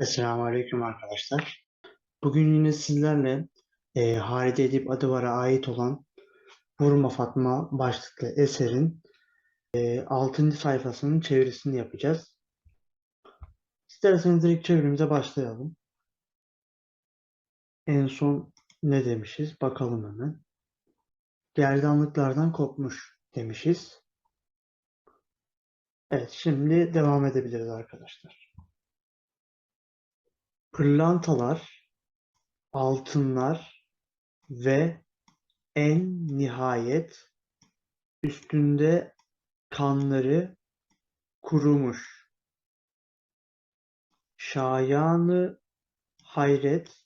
Esselamu Aleyküm arkadaşlar. Bugün yine sizlerle e, Halide Edip Adıvar'a ait olan Vurma Fatma başlıklı eserin e, 6. sayfasının çevirisini yapacağız. İsterseniz direkt çevirimize başlayalım. En son ne demişiz? Bakalım hemen. Gerdanlıklardan kopmuş demişiz. Evet, şimdi devam edebiliriz arkadaşlar. Pırlantalar, altınlar ve en nihayet üstünde kanları kurumuş. Şayanı hayret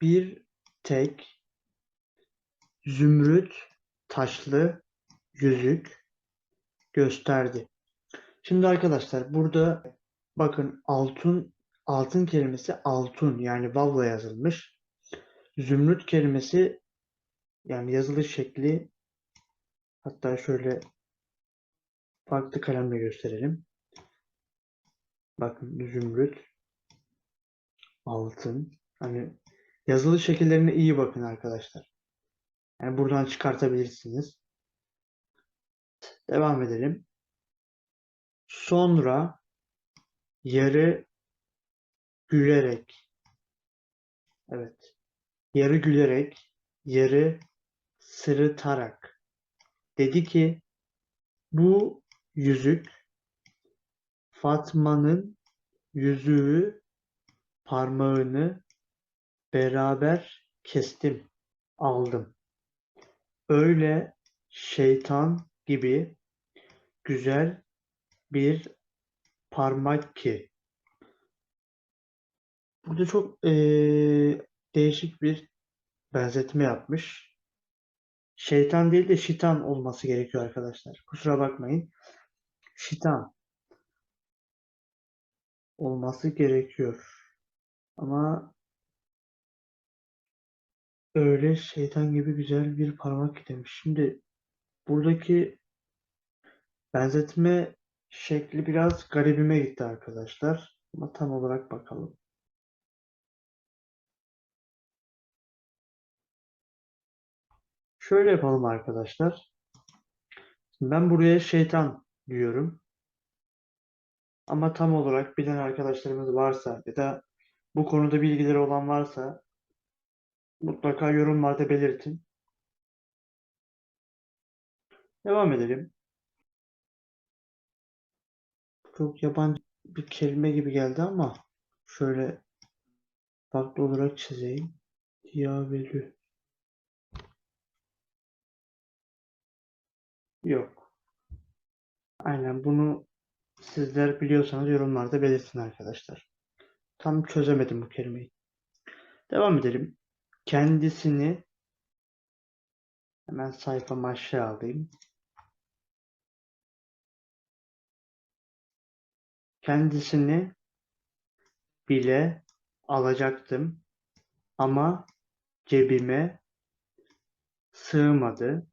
bir tek zümrüt taşlı yüzük gösterdi. Şimdi arkadaşlar burada bakın altın altın kelimesi altun yani vavla yazılmış. Zümrüt kelimesi yani yazılış şekli hatta şöyle farklı kalemle gösterelim. Bakın zümrüt, altın. Hani yazılış şekillerine iyi bakın arkadaşlar. Yani buradan çıkartabilirsiniz. Devam edelim. Sonra yarı gülerek evet yarı gülerek yarı sırıtarak dedi ki bu yüzük Fatma'nın yüzüğü parmağını beraber kestim aldım. Öyle şeytan gibi güzel bir parmak ki. Burada çok eee, değişik bir benzetme yapmış. Şeytan değil de şitan olması gerekiyor arkadaşlar. Kusura bakmayın. Şitan olması gerekiyor. Ama öyle şeytan gibi güzel bir parmak demiş. Şimdi buradaki benzetme şekli biraz garibime gitti arkadaşlar. Ama tam olarak bakalım. Şöyle yapalım arkadaşlar. Şimdi ben buraya şeytan diyorum. Ama tam olarak bilen arkadaşlarımız varsa ya da bu konuda bilgileri olan varsa mutlaka yorumlarda belirtin. Devam edelim. Çok yabancı bir kelime gibi geldi ama şöyle farklı olarak çizeyim. Diyavelü. Yok. Aynen bunu sizler biliyorsanız yorumlarda belirtin arkadaşlar. Tam çözemedim bu kelimeyi. Devam edelim. Kendisini hemen sayfamı aşağı alayım. Kendisini bile alacaktım ama cebime sığmadı.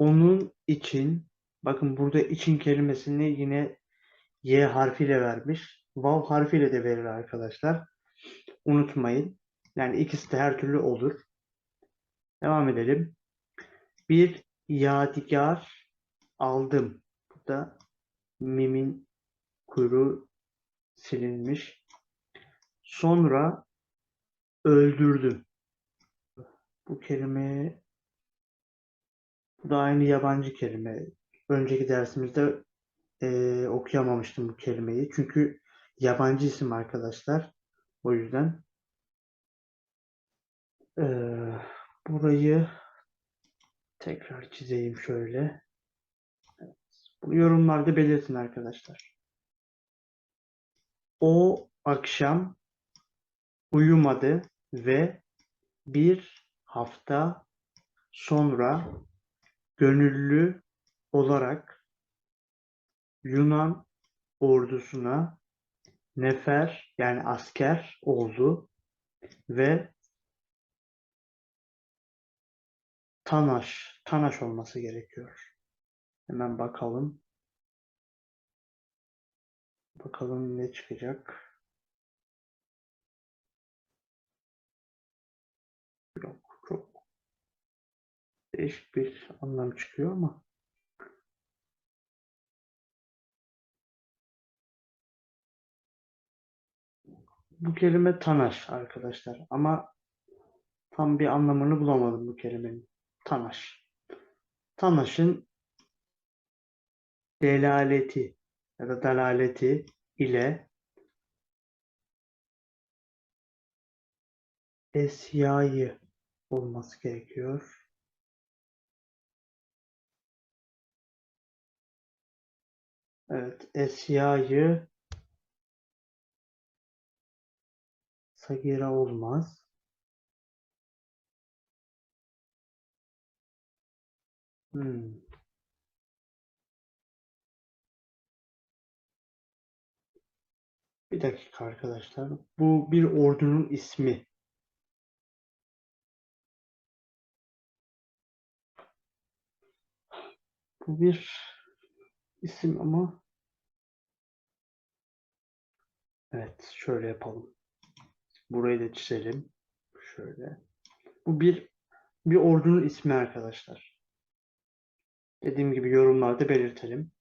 Onun için bakın burada için kelimesini yine Y harfiyle vermiş. Vav harfiyle de verir arkadaşlar. Unutmayın. Yani ikisi de her türlü olur. Devam edelim. Bir yadigar aldım. Burada mimin kuyruğu silinmiş. Sonra öldürdüm. Bu kelime bu da aynı yabancı kelime. Önceki dersimizde eee, okuyamamıştım bu kelimeyi. Çünkü yabancı isim arkadaşlar. O yüzden eee, burayı tekrar çizeyim şöyle. Evet. Yorumlarda belirtin arkadaşlar. O akşam uyumadı ve bir hafta sonra gönüllü olarak Yunan ordusuna nefer yani asker oldu ve Tanaş, Tanaş olması gerekiyor. Hemen bakalım. Bakalım ne çıkacak. Yok. Değişik bir anlam çıkıyor ama. Bu kelime tanaş arkadaşlar ama tam bir anlamını bulamadım bu kelimenin. Tanaş. Tanaş'ın delaleti ya da dalaleti ile esyayı olması gerekiyor. Evet, esyayı sagira olmaz. Hmm. Bir dakika arkadaşlar. Bu bir ordunun ismi. Bu bir isim ama evet şöyle yapalım. Burayı da çizelim. Şöyle. Bu bir bir ordunun ismi arkadaşlar. Dediğim gibi yorumlarda belirtelim.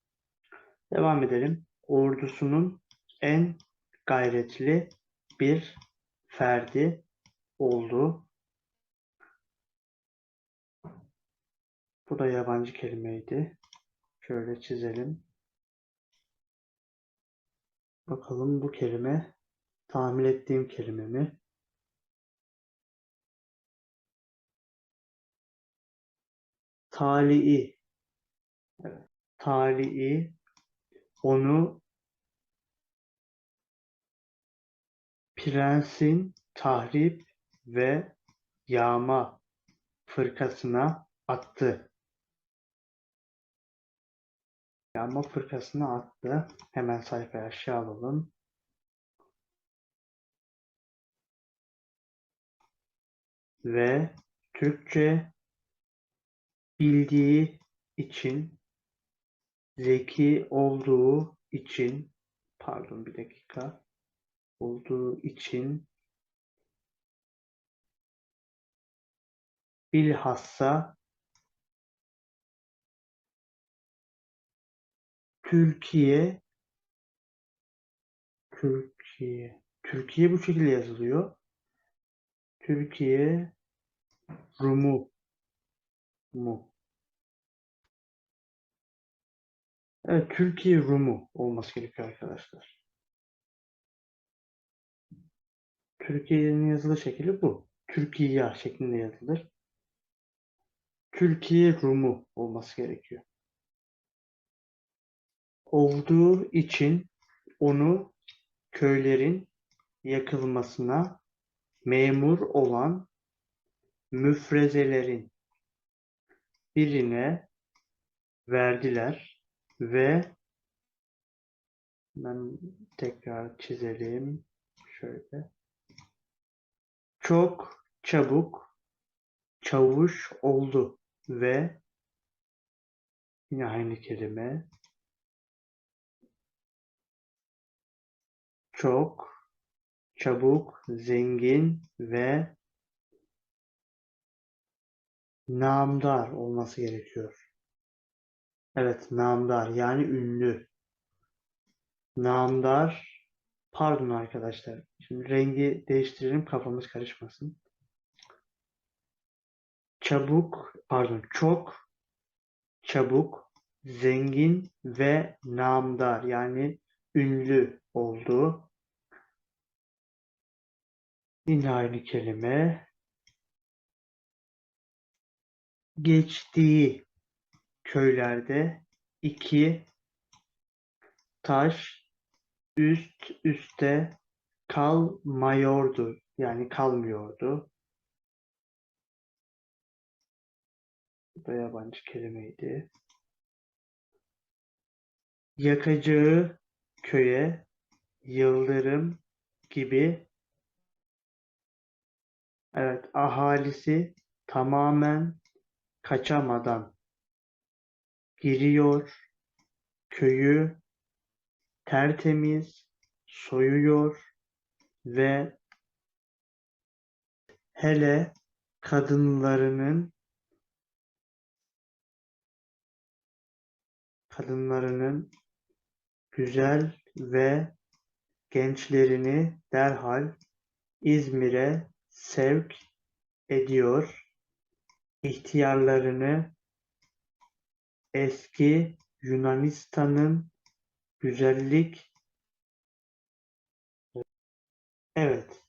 Devam edelim. Ordusunun en gayretli bir ferdi oldu. Bu da yabancı kelimeydi. Şöyle çizelim. Bakalım bu kelime tahmin ettiğim kelime mi? Tali'i. Evet. Tali'i onu prensin tahrip ve yağma fırkasına attı. Yağma fırkasına attı. Hemen sayfayı aşağı alalım. Ve Türkçe bildiği için zeki olduğu için pardon bir dakika olduğu için bilhassa Türkiye Türkiye Türkiye bu şekilde yazılıyor. Türkiye Rumu mu? Evet, Türkiye Rumu olması gerekiyor arkadaşlar. Türkiye'nin yazılı şekli bu. Türkiye şeklinde yazılır. Türkiye Rumu olması gerekiyor. Olduğu için onu köylerin yakılmasına memur olan müfrezelerin birine verdiler ve ben tekrar çizelim şöyle. Çok çabuk çavuş oldu ve yine aynı kelime çok çabuk zengin ve namdar olması gerekiyor. Evet, namdar yani ünlü. Namdar, pardon arkadaşlar. Şimdi rengi değiştirelim kafamız karışmasın. Çabuk, pardon çok çabuk, zengin ve namdar yani ünlü oldu. Yine aynı kelime. Geçtiği köylerde iki taş üst üste kalmıyordu. Yani kalmıyordu. Bu da yabancı kelimeydi. Yakacağı köye yıldırım gibi Evet, ahalisi tamamen kaçamadan giriyor, köyü tertemiz soyuyor ve hele kadınlarının kadınlarının güzel ve gençlerini derhal İzmir'e sevk ediyor. İhtiyarlarını eski Yunanistan'ın güzellik evet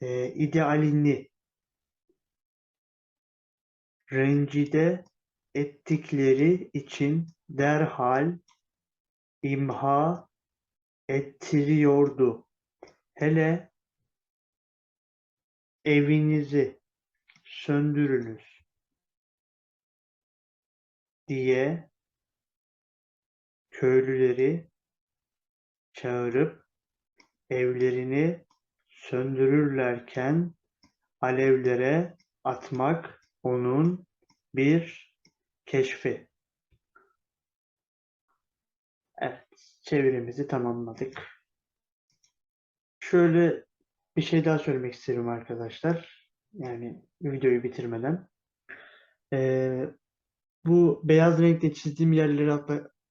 e, idealini rencide ettikleri için derhal imha ettiriyordu. Hele evinizi söndürünüz diye köylüleri çağırıp evlerini söndürürlerken alevlere atmak onun bir keşfi. Evet, çevirimizi tamamladık. Şöyle bir şey daha söylemek isterim arkadaşlar. Yani videoyu bitirmeden. Ee, bu beyaz renkle çizdiğim yerleri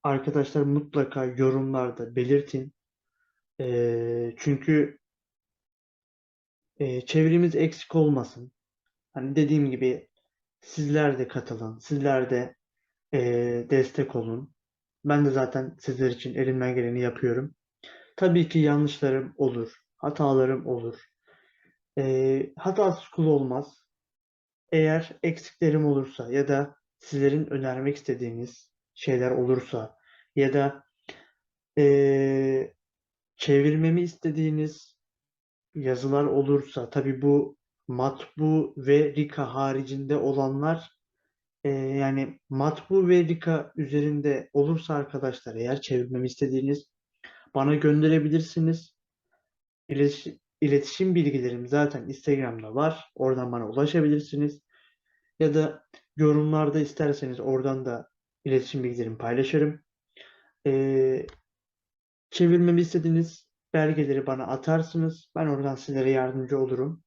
arkadaşlar mutlaka yorumlarda belirtin. Ee, çünkü e, çevirimiz eksik olmasın. Hani dediğim gibi sizler de katılın, sizler de e, destek olun. Ben de zaten sizler için elimden geleni yapıyorum. Tabii ki yanlışlarım olur, hatalarım olur. E, hatasız kul olmaz. Eğer eksiklerim olursa ya da sizlerin önermek istediğiniz şeyler olursa ya da e, çevirmemi istediğiniz yazılar olursa tabii bu matbu ve Rika haricinde olanlar e, yani matbu ve Rika üzerinde olursa arkadaşlar eğer çevirmemi istediğiniz bana gönderebilirsiniz. İletişim, bilgilerim zaten Instagram'da var. Oradan bana ulaşabilirsiniz. Ya da yorumlarda isterseniz oradan da iletişim bilgilerimi paylaşırım. Ee, çevirmemi istediğiniz belgeleri bana atarsınız. Ben oradan sizlere yardımcı olurum.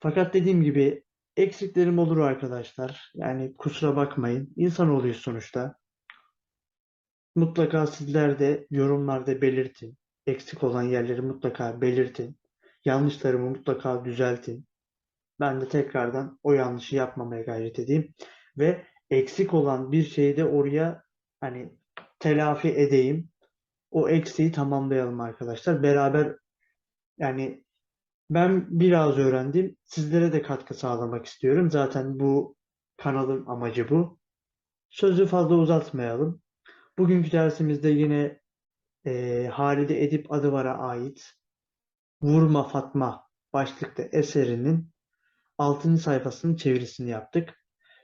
Fakat dediğim gibi eksiklerim olur arkadaşlar. Yani kusura bakmayın. İnsanoğluyuz sonuçta. Mutlaka sizler de yorumlarda belirtin. Eksik olan yerleri mutlaka belirtin. Yanlışlarımı mutlaka düzeltin. Ben de tekrardan o yanlışı yapmamaya gayret edeyim. Ve eksik olan bir şeyi de oraya hani telafi edeyim. O eksiği tamamlayalım arkadaşlar. Beraber yani ben biraz öğrendim. Sizlere de katkı sağlamak istiyorum. Zaten bu kanalın amacı bu. Sözü fazla uzatmayalım. Bugünkü dersimizde yine e, Halide Edip Adıvar'a ait Vurma Fatma başlıklı eserinin 6. sayfasının çevirisini yaptık.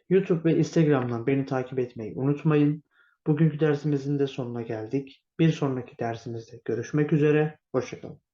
YouTube ve Instagram'dan beni takip etmeyi unutmayın. Bugünkü dersimizin de sonuna geldik. Bir sonraki dersimizde görüşmek üzere. Hoşçakalın.